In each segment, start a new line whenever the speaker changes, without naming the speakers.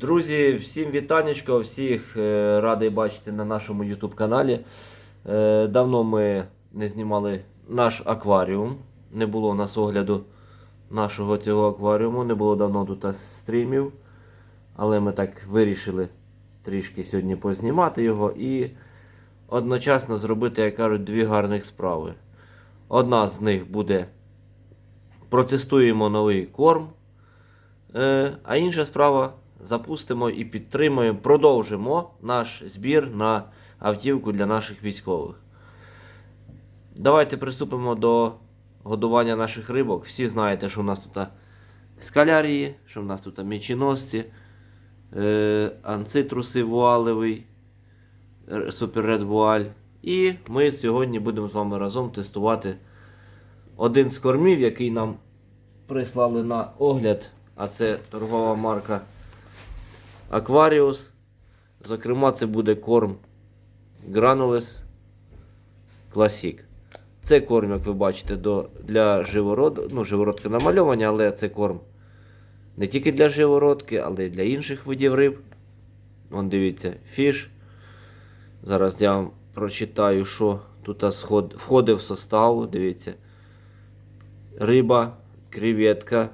Друзі, всім вітанечко, всіх е, радий бачити на нашому YouTube каналі. Е, Давно ми не знімали наш акваріум. Не було у нас огляду нашого цього акваріуму, не було давно тут стрімів. Але ми так вирішили трішки сьогодні познімати його і одночасно зробити, як кажуть, дві гарних справи. Одна з них буде протестуємо новий корм. Е, а інша справа запустимо і підтримуємо, продовжимо наш збір на автівку для наших військових. Давайте приступимо до годування наших рибок. Всі знаєте, що в нас тут скалярії, що в нас тут мічіносці, е, анцитруси вуалевий, р- супер ред вуаль. І ми сьогодні будемо з вами разом тестувати один з кормів, який нам прислали на огляд, а це торгова марка Aquarius. Зокрема, це буде корм Granules Classic. Це корм, як ви бачите, до, для живород... ну, живородки намальовані, але це корм не тільки для живородки, але й для інших видів риб. Вон дивіться, фіш. Зараз я вам прочитаю, що тут входить в состав. Дивіться. Риба, креветка,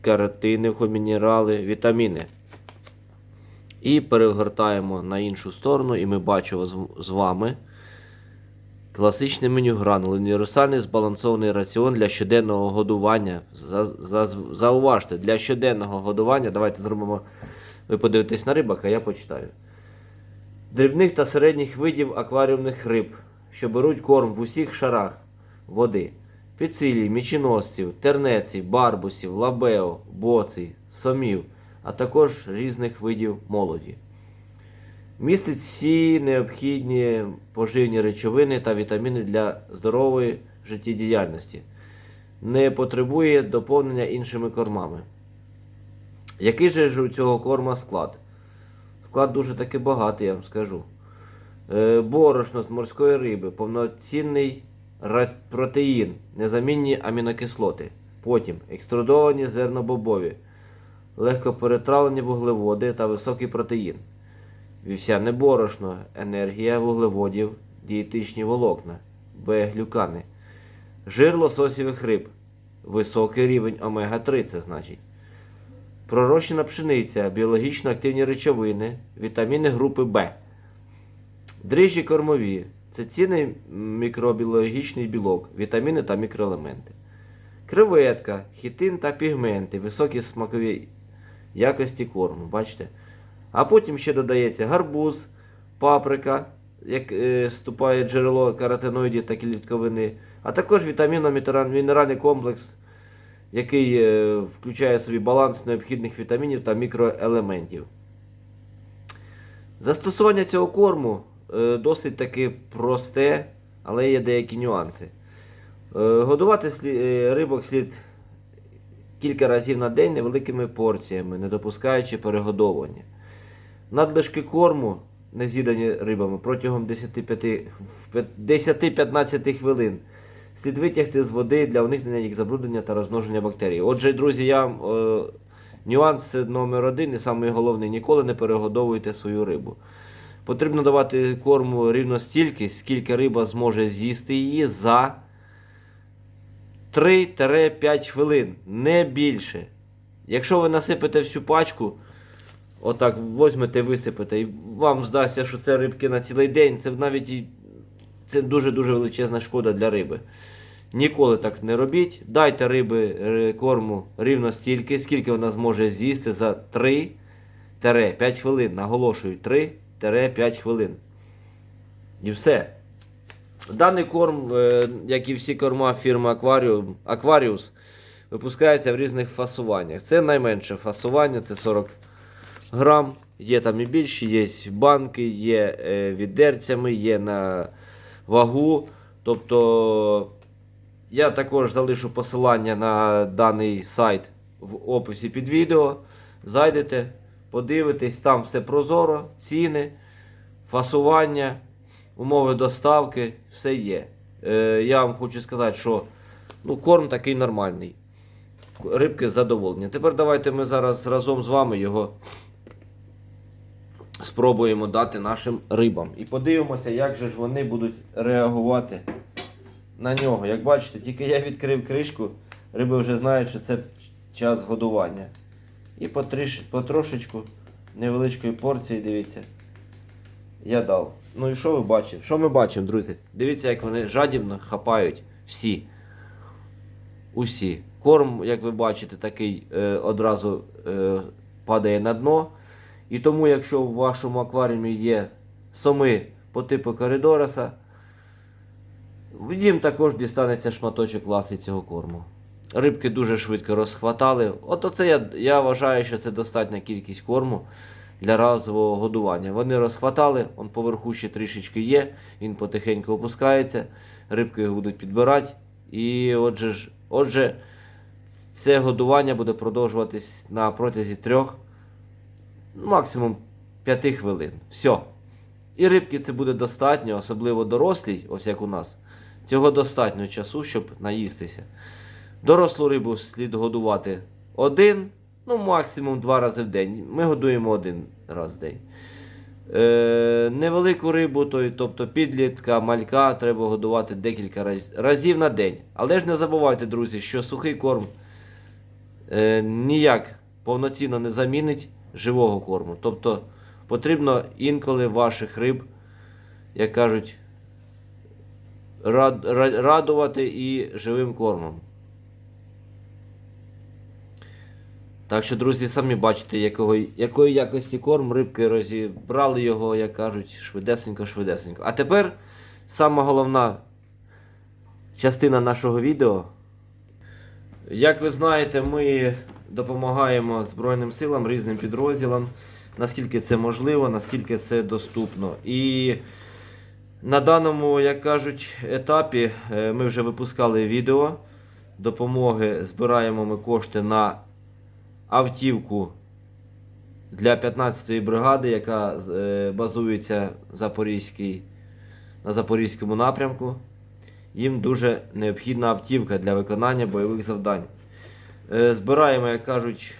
каротини, мінерали, вітаміни. І перегортаємо на іншу сторону, і ми бачимо з, вами класичне меню гранул, універсальний збалансований раціон для щоденного годування. За, за, зауважте, для щоденного годування. Давайте зробимо. Ви подивитесь на рибак, а я почитаю. Дрібних та середніх видів акваріумних риб, що беруть корм в усіх шарах води. Піцилій, мічіносців, тернеців, барбусів, лабео, боцій, сомів, а також різних видів молоді. Містить всі необхідні поживні речовини та вітаміни для здорової життєдіяльності. Не потребує доповнення іншими кормами. Який же ж у цього корма склад? Склад дуже таки багатий, я вам скажу. Е, борошно з морської риби, повноцінний протеїн, незамінні амінокислоти. Потім екструдовані зернобобові, легкоперетравлені вуглеводи та високий протеїн. Вівсяне борошно, енергія вуглеводів, дієтичні волокна, Б-глюкани. Жир лососєвих риб, високий рівень омега-3, це значить. Пророщена пшениця, біологічно активні речовини, вітаміни групи В. Дріжджі кормові це цінний мікробіологічний білок, вітаміни та мікроелементи. Креветка, хітин та пігменти, високі смакові якості корму. Бачите? А потім ще додається гарбуз, паприка, як е, вступає джерело каротиноїдів та клітковини, а також вітамінно-мінеральний комплекс, який е, включає в собі баланс необхідних вітамінів та мікроелементів. Застосування цього корму е, досить таки просте, але є деякі нюанси. Е, годувати е, рибок слід кілька разів на день невеликими порціями, не допускаючи перегодовування. Надлишки корму, не з'їдані рибами, протягом 10-5 10-15 хвилин слід витягти з води для уникнення їх забруднення та розмноження бактерій. Отже, друзі, я е, нюанс номер один і самий головний ніколи не перегодовуйте свою рибу. Потрібно давати корму рівно стільки, скільки риба зможе з'їсти її за 3-5 хвилин, не більше. Якщо ви насипете всю пачку, отак возьмете, висипете, і вам здасться, що це рибки на цілий день, це навіть це дуже-дуже величезна шкода для риби. Ніколи так не робіть. Дайте риби е, корму рівно стільки, скільки вона зможе з'їсти за 3-5 хвилин. Наголошую, 3-5 хвилин. І все. Даний корм, е, як і всі корма фірми Aquarium, Aquarius, випускається в різних фасуваннях. Це найменше фасування, це 40 грам. Є там і більші, є банки, є е, відерцями, є на вагу. Тобто я також залишу посилання на даний сайт в описі під відео. Зайдете, подивитесь, там все прозоро, ціни, фасування, умови доставки, все є. Е, я вам хочу сказати, що ну, корм такий нормальний. рибки задоволені. Тепер давайте ми зараз разом з вами його спробуємо дати нашим рибам. І подивимося, як же ж вони будуть реагувати на нього. Як бачите, тільки я відкрив кришку, риби вже знають, що це час годування. І потрошечку невеличкої порції, дивіться, я дав. Ну і що ви бачите? Що ми бачимо, друзі? Дивіться, як вони жадібно хапають всі. Усі. Корм, як ви бачите, такий е, одразу е, падає на дно. І тому, якщо в вашому акваріумі є соми по типу коридораса, їм також дістанеться шматочок ласи цього корму. Рибки дуже швидко розхватали. От оце я, я вважаю, що це достатня кількість корму для разового годування. Вони розхватали, он поверху ще трішечки є, він потихеньку опускається, рибки його будуть підбирати. І отже, ж, отже, це годування буде продовжуватись на протязі трьох, максимум 5 хвилин. Все. І рибки це буде достатньо, особливо дорослій, ось як у нас. Цього достатньо часу, щоб наїстися. Дорослу рибу слід годувати один, ну максимум два рази в день. Ми годуємо один раз в день. Е, невелику рибу, то- тобто підлітка, малька, треба годувати декілька раз, разів на день. Але ж не забувайте, друзі, що сухий корм е, ніяк повноцінно не замінить живого корму. Тобто потрібно інколи ваших риб, як кажуть, рад, ра- радувати і живим кормом. Так що, друзі, самі бачите, якого, якої якості корм рибки розібрали його, як кажуть, швидесенько-швидесенько. А тепер сама головна частина нашого відео. Як ви знаєте, ми допомагаємо Збройним силам, різним підрозділам, наскільки це можливо, наскільки це доступно. І на даному, як кажуть, етапі е, ми вже випускали відео допомоги. Збираємо ми кошти на автівку для 15-ї бригади, яка е, базується Запорізький, на Запорізькому напрямку. Їм дуже необхідна автівка для виконання бойових завдань. Е, Збираємо, як кажуть,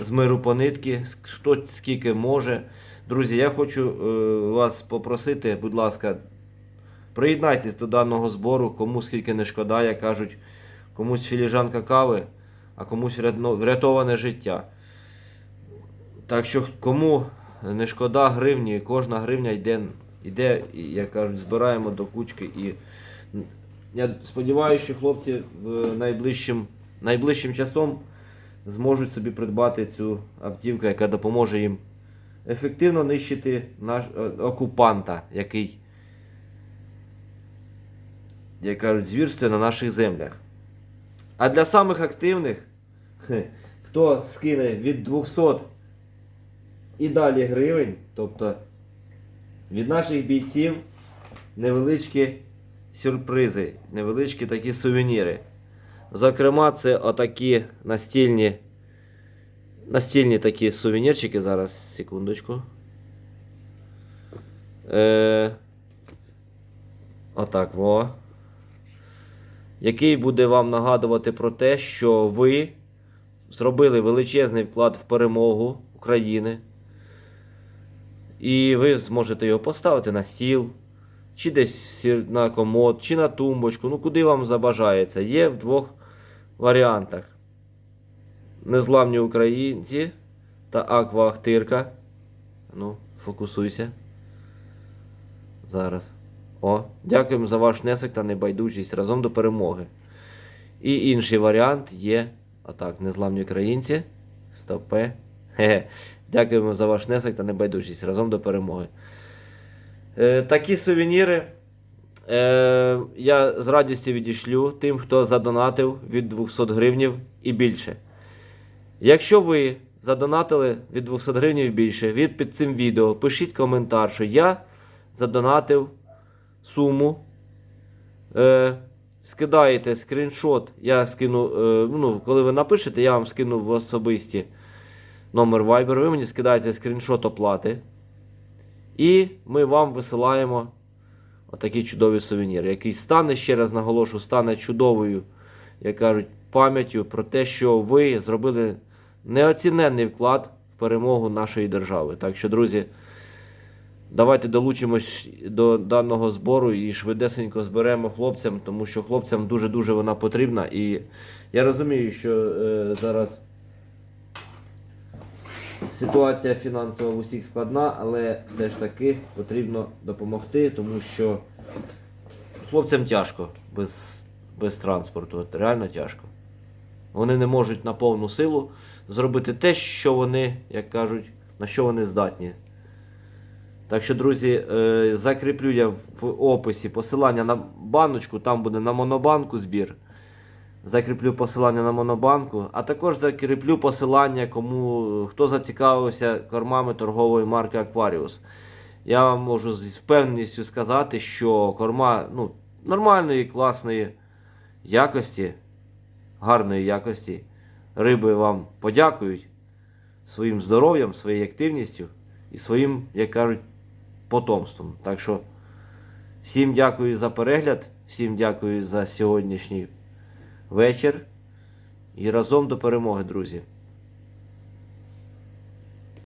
з миру по нитки, хто скільки може. Друзі, я хочу е, вас попросити, будь ласка, приєднайтесь до даного збору, кому скільки не шкода, як кажуть, комусь філіжанка кави, а комусь врятоване життя. Так що кому не шкода гривні, кожна гривня йде, йде як кажуть, збираємо до кучки. І я сподіваюся, що хлопці в найближчим, найближчим часом зможуть собі придбати цю автівку, яка допоможе їм ефективно нищити наш е, окупанта, який, як кажуть, звірствує на наших землях. А для самих активних, хто скине від 200 і далі гривень, тобто від наших бійців невеличкі сюрпризи, невеличкі такі сувеніри. Зокрема, це отакі настільні, настільні такі сувенірчики. Зараз, секундочку. Е, отак, во. Який буде вам нагадувати про те, що ви зробили величезний вклад в перемогу України. І ви зможете його поставити на стіл, чи десь на комод, чи на тумбочку, ну куди вам забажається. Є в двох варіантах. Незламні українці та Аква Ахтирка. Ну, фокусуйся. Зараз. О, дякуємо за ваш внесок та небайдужість разом до перемоги. І інший варіант є. Отак, незламні українці. Стопе. Хе-хе. Дякуємо за ваш внесок та небайдужість разом до перемоги. Е, такі сувеніри е, я з радістю відішлю тим, хто задонатив від 200 гривнів і більше. Якщо ви задонатили від 200 гривень і більше, від під цим відео пишіть коментар, що я задонатив суму. Е, скидаєте скріншот, я скину, е, ну, коли ви напишете, я вам скину в особисті номер Viber, ви мені скидаєте скріншот оплати. І ми вам висилаємо отакий чудовий сувенір, який стане, ще раз наголошу, стане чудовою, як кажуть, пам'яттю про те, що ви зробили неоціненний вклад в перемогу нашої держави. Так що, друзі, давайте долучимось до даного збору і швидесенько зберемо хлопцям, тому що хлопцям дуже-дуже вона потрібна. І я розумію, що е, зараз ситуація фінансова в усіх складна, але все ж таки потрібно допомогти, тому що хлопцям тяжко без, без транспорту. От реально тяжко. Вони не можуть на повну силу зробити те, що вони, як кажуть, на що вони здатні. Так що, друзі, е, закріплю я в описі посилання на баночку, там буде на монобанку збір. Закріплю посилання на монобанку, а також закріплю посилання, кому хто зацікавився кормами торгової марки Aquarius. Я вам можу з впевненістю сказати, що корма ну, нормальної, класної якості, гарної якості. Риби вам подякують своїм здоров'ям, своєю активністю і своїм, як кажуть, потомством. Так що всім дякую за перегляд, всім дякую за сьогоднішній вечір. І разом до перемоги, друзі.